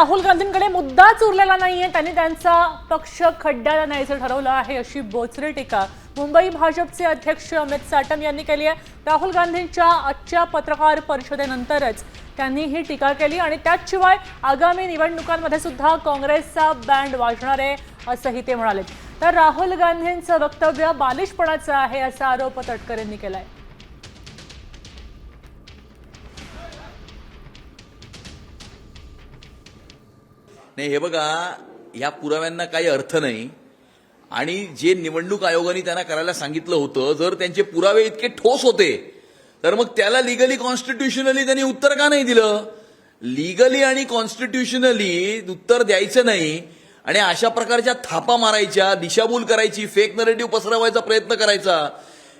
राहुल गांधींकडे मुद्दाच उरलेला नाहीये. त्यांनी त्यांचा पक्ष खड्ड्याला न्यायचं ठरवलं आहे अशी बोचरी टीका मुंबई भाजपचे अध्यक्ष अमित साटम यांनी केली आहे. राहुल गांधींच्या आजच्या पत्रकार परिषदेनंतरच त्यांनी ही टीका केली आणि त्याचशिवाय आगामी निवडणुकांमध्ये सुद्धा काँग्रेसचा बँड वाजणार आहे असंही ते म्हणाले. तर राहुल गांधींचं वक्तव्य बालिशपणाचं आहे असा आरोप तटकर यांनी आहे नाही हे बघा या पुराव्यांना काही अर्थ नाही. आणि जे निवडणूक आयोगाने त्यांना करायला सांगितलं होतं जर त्यांचे पुरावे इतके ठोस होते तर मग त्याला लिगली कॉन्स्टिट्युशनली त्यांनी उत्तर का नाही दिलं? लिगली आणि कॉन्स्टिट्युशनली उत्तर द्यायचं नाही. आणि अशा प्रकारच्या थापा मारायच्या दिशाभूल करायची फेक नरेटिव्ह पसरवायचा प्रयत्न करायचा.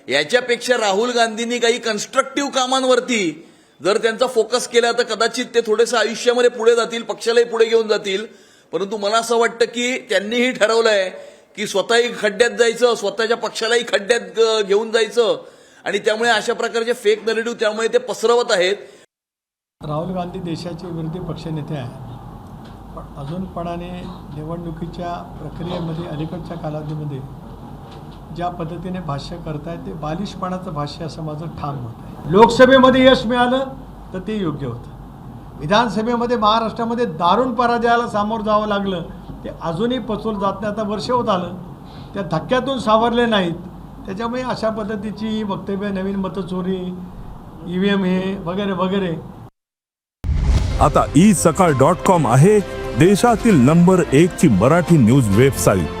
याच्यापेक्षा राहुल गांधींनी काही कन्स्ट्रक्टिव्ह कामांवरती जर त्यांचा फोकस केला तर कदाचित ते थोडेसे आयुष्यामध्ये पुढे जातील पक्षालाही पुढे घेऊन जातील. परंतु मला असं वाटतं की त्यांनीही ठरवलंय की स्वतःही खड्ड्यात जायचं स्वतःच्या पक्षालाही खड्ड्यात घेऊन जायचं. आणि त्यामुळे अशा प्रकारचे फेक नरेटिव्ह त्यामुळे ते पसरवत आहेत. राहुल गांधी देशाचे विरोधी पक्षनेते आहेत. पण अजूनपणाने निवडणुकीच्या प्रक्रियेमध्ये अलीकडच्या कालावधीमध्ये ज्या पद्धतीने भाष्य करतायत ते बालिशपणाचं भाष्य असं माझं ठाम मत आहे. लोकसभेमध्ये यश मिळालं तर ते योग्य होतं. विधानसभेमध्ये महाराष्ट्रामध्ये दारुण पराजयाला सामोरं जावं लागलं ते अजूनही पचवलं जात नाही. आता वर्ष होत आलं त्या धक्क्यातून सावरले नाहीत. त्याच्यामुळे अशा पद्धतीची वक्तव्य नवीन मतचोरी ई व्ही एम हे वगैरे वगैरे. आता ई सकाळ डॉट कॉम आहे देशातील नंबर एक ची मराठी न्यूज वेबसाईट.